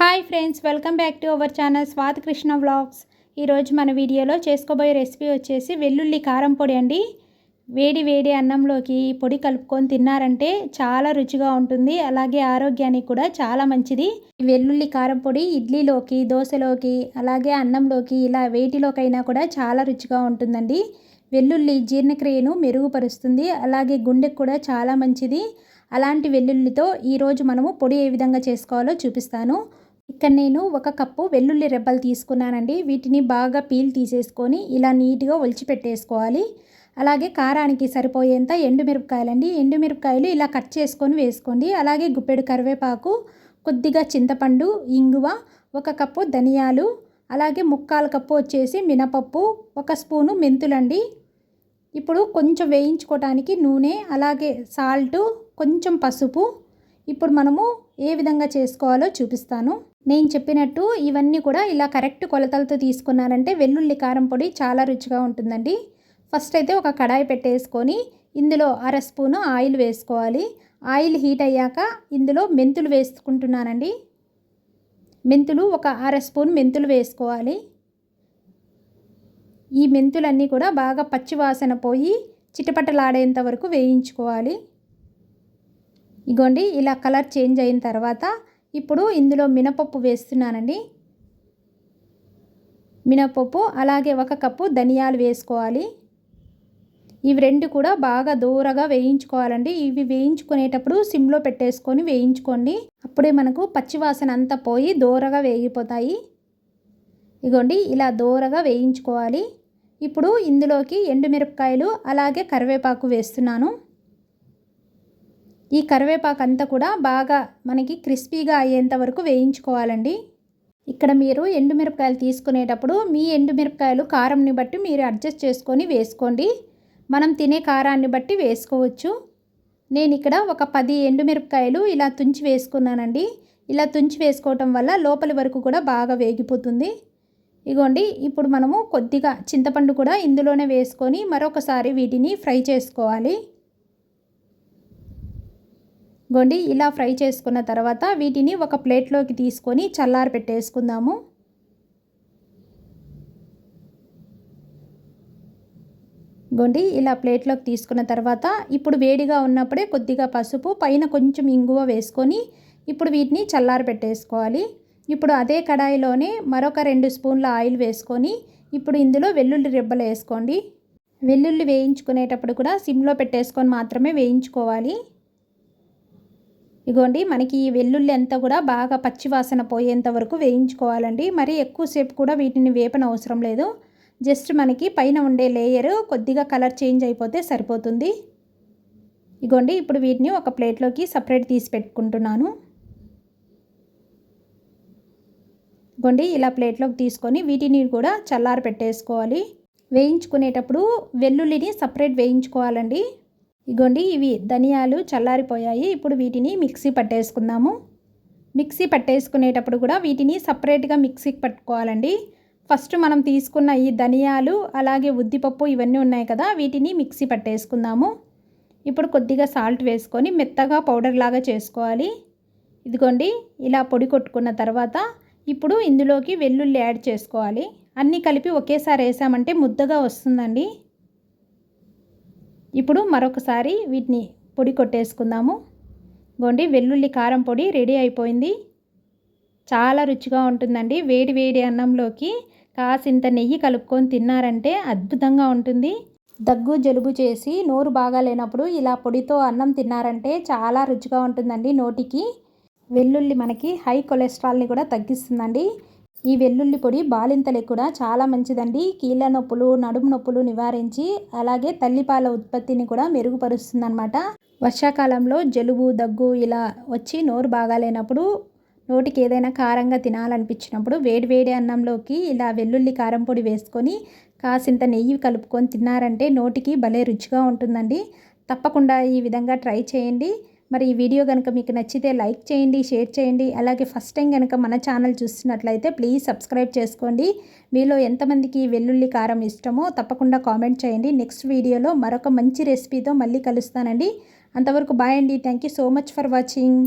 Hi friends welcome back to our channel Swathi Krishna vlogs. ఈరోజు మన వీడియోలో చేసుకోబోయే రెసిపీ వచ్చేసి వెల్లుల్లి కారం పొడి అండి. వేడి వేడి అన్నంలోకి ఈ పొడి కలుపుకొని తిన్నారంటే చాలా రుచిగా ఉంటుంది అలాగే ఆరోగ్యానికి కూడా చాలా మంచిది. వెల్లుల్లి కారం పొడి ఇడ్లీలోకి దోశలోకి అలాగే అన్నంలోకి ఇలా వేటిలోకైనా కూడా చాలా రుచిగా ఉంటుందండి. వెల్లుల్లి జీర్ణక్రియను మెరుగుపరుస్తుంది అలాగే గుండెకు కూడా చాలా మంచిది. అలాంటి వెల్లుల్లితో ఈరోజు మనము పొడి ఏ విధంగా చేసుకోవాలో చూపిస్తాను. ఇక్కడ నేను ఒక కప్పు వెల్లుల్లి రెబ్బలు తీసుకున్నానండి. వీటిని బాగా పీల్ తీసేసుకొని ఇలా నీట్గా ఒలిచిపెట్టేసుకోవాలి అలాగే కారానికి సరిపోయేంత ఎండుమిరపకాయలండి. ఎండుమిరపకాయలు ఇలా కట్ చేసుకొని వేసుకోండి. అలాగే గుప్పెడు కరివేపాకు కొద్దిగా చింతపండు ఇంగువ ఒక కప్పు ధనియాలు అలాగే ముక్కాల కప్పు వచ్చేసి మినపప్పు ఒక స్పూను మెంతులండి. ఇప్పుడు కొంచెం వేయించుకోవటానికి నూనె అలాగే సాల్టు కొంచెం పసుపు. ఇప్పుడు మనము ఏ విధంగా చేసుకోవాలో చూపిస్తాను. నేను చెప్పినట్టు ఇవన్నీ కూడా ఇలా కరెక్ట్ కొలతలతో తీసుకున్నానంటే వెల్లుల్లి కారం పొడి చాలా రుచిగా ఉంటుందండి. ఫస్ట్ అయితే ఒక కడాయి పెట్టేసుకొని ఇందులో అర స్పూను ఆయిల్ వేసుకోవాలి. ఆయిల్ హీట్ అయ్యాక ఇందులో మెంతులు వేసుకుంటున్నానండి. మెంతులు ఒక అర స్పూన్ మెంతులు వేసుకోవాలి. ఈ మెంతులన్నీ కూడా బాగా పచ్చివాసన పోయి చిటపటలాడేంత వరకు వేయించుకోవాలి. ఇగోండి ఇలా కలర్ చేంజ్ అయిన తర్వాత ఇప్పుడు ఇందులో మినపప్పు వేస్తున్నానండి. మినపప్పు అలాగే ఒక కప్పు ధనియాలు వేసుకోవాలి. ఇవి రెండు కూడా బాగా దూరగా వేయించుకోవాలండి. ఇవి వేయించుకునేటప్పుడు సిమ్లో పెట్టేసుకొని వేయించుకోండి. అప్పుడే మనకు పచ్చివాసన అంతా పోయి దూరగా వేగిపోతాయి. ఇగోండి ఇలా దూరగా వేయించుకోవాలి. ఇప్పుడు ఇందులోకి ఎండుమిరపకాయలు అలాగే కరివేపాకు వేస్తున్నాను. ఈ కరివేపాకు అంతా కూడా బాగా మనకి క్రిస్పీగా అయ్యేంత వరకు వేయించుకోవాలండి. ఇక్కడ మీరు ఎండుమిరపకాయలు తీసుకునేటప్పుడు మీ ఎండుమిరపకాయలు కారంని బట్టి మీరు అడ్జస్ట్ చేసుకొని వేసుకోండి. మనం తినే కారాన్ని బట్టి వేసుకోవచ్చు. నేను ఇక్కడ ఒక పది ఎండుమిరపకాయలు ఇలా తుంచి వేసుకున్నానండి. ఇలా తుంచి వేసుకోవటం వల్ల లోపలి వరకు కూడా బాగా వేగిపోతుంది. ఇగోండి ఇప్పుడు మనము కొద్దిగా చింతపండు కూడా ఇందులోనే వేసుకొని మరొకసారి వీటిని ఫ్రై చేసుకోవాలి. గొండి ఇలా ఫ్రై చేసుకున్న తర్వాత వీటిని ఒక ప్లేట్లోకి తీసుకొని చల్లారి పెట్టేసుకుందాము. గొండి ఇలా ప్లేట్లోకి తీసుకున్న తర్వాత ఇప్పుడు వేడిగా ఉన్నప్పుడే కొద్దిగా పసుపు పైన కొంచెం ఇంగువ వేసుకొని ఇప్పుడు వీటిని చల్లారి పెట్టేసుకోవాలి. ఇప్పుడు అదే కడాయిలోనే మరొక రెండు స్పూన్ల ఆయిల్ వేసుకొని ఇప్పుడు ఇందులో వెల్లుల్లి రెబ్బలు వేసుకోండి. వెల్లుల్లి వేయించుకునేటప్పుడు కూడా సిమ్లో పెట్టేసుకొని మాత్రమే వేయించుకోవాలి. ఇగోండి మనకి ఈ వెల్లుల్లి అంతా కూడా బాగా పచ్చివాసన పోయేంత వరకు వేయించుకోవాలండి. మరి ఎక్కువసేపు కూడా వీటిని వేపన అవసరం లేదు. జస్ట్ మనకి పైన ఉండే లేయర్ కొద్దిగా కలర్ చేంజ్ అయిపోతే సరిపోతుంది. ఇగోండి ఇప్పుడు వీటిని ఒక ప్లేట్లోకి సపరేట్ తీసి పెట్టుకుంటున్నాను. ఇగోండి ఇలా ప్లేట్లోకి తీసుకొని వీటిని కూడా చల్లారి పెట్టేసుకోవాలి వేయించుకునేటప్పుడు వెల్లుల్లిని సపరేట్ వేయించుకోవాలండి. ఇగోండి ఇవి ధనియాలు చల్లారిపోయాయి. ఇప్పుడు వీటిని మిక్సీ పట్టేసుకుందాము. మిక్సీ పట్టేసుకునేటప్పుడు కూడా వీటిని సపరేట్గా మిక్సీకి పట్టుకోవాలండి. ఫస్ట్ మనం తీసుకున్న ఈ ధనియాలు అలాగే ఉద్దిపప్పు ఇవన్నీ ఉన్నాయి కదా వీటిని మిక్సీ పట్టేసుకుందాము. ఇప్పుడు కొద్దిగా సాల్ట్ వేసుకొని మెత్తగా పౌడర్ లాగా చేసుకోవాలి. ఇదిగోండి ఇలా పొడి కొట్టుకున్న తర్వాత ఇప్పుడు ఇందులోకి వెల్లుల్లి యాడ్ చేసుకోవాలి. అన్నీ కలిపి ఒకేసారి వేసామంటే ముద్దగా వస్తుందండి. ఇప్పుడు మరొకసారి వీటిని పొడి కొట్టేసుకుందాము. గోండి వెల్లుల్లి కారం పొడి రెడీ అయిపోయింది. చాలా రుచిగా ఉంటుందండి. వేడి వేడి అన్నంలోకి కాసింత నెయ్యి కలుపుకొని తిన్నారంటే అద్భుతంగా ఉంటుంది. దగ్గు జలుబు చేసి నోరు బాగాలేనప్పుడు ఇలా పొడితో అన్నం తిన్నారంటే చాలా రుచిగా ఉంటుందండి నోటికి. వెల్లుల్లి మనకి హై కొలెస్ట్రాల్ని కూడా తగ్గిస్తుందండి. ఈ వెల్లుల్లి పొడి బాలింతలకు కూడా చాలా మంచిదండి. కీళ్ళ నొప్పులు నడుము నొప్పులు నివారించి అలాగే తల్లిపాల ఉత్పత్తిని కూడా మెరుగుపరుస్తుందన్నమాట. వర్షాకాలంలో జలుబు దగ్గు ఇలా వచ్చి నోరు బాగాలేనప్పుడు నోటికి ఏదైనా కారంగా తినాలనిపించినప్పుడు వేడివేడి అన్నంలోకి ఇలా వెల్లుల్లి కారం పొడి వేసుకొని కాసింత నెయ్యి కలుపుకొని తిన్నారంటే నోటికి భలే రుచిగా ఉంటుందండి. తప్పకుండా ఈ విధంగా ట్రై చేయండి. మరి ఈ వీడియో కనుక మీకు నచ్చితే లైక్ చేయండి షేర్ చేయండి. అలాగే ఫస్ట్ టైం కనుక మన ఛానల్ చూస్తున్నట్లయితే ప్లీజ్ సబ్స్క్రైబ్ చేసుకోండి. మీలో ఎంతమందికి వెల్లుల్లి కారం ఇష్టమో తప్పకుండా కామెంట్ చేయండి. నెక్స్ట్ వీడియోలో మరొక మంచి రెసిపీతో మళ్ళీ కలుస్తానండి. అంతవరకు బాయ్ అండి. Thank you so much for watching.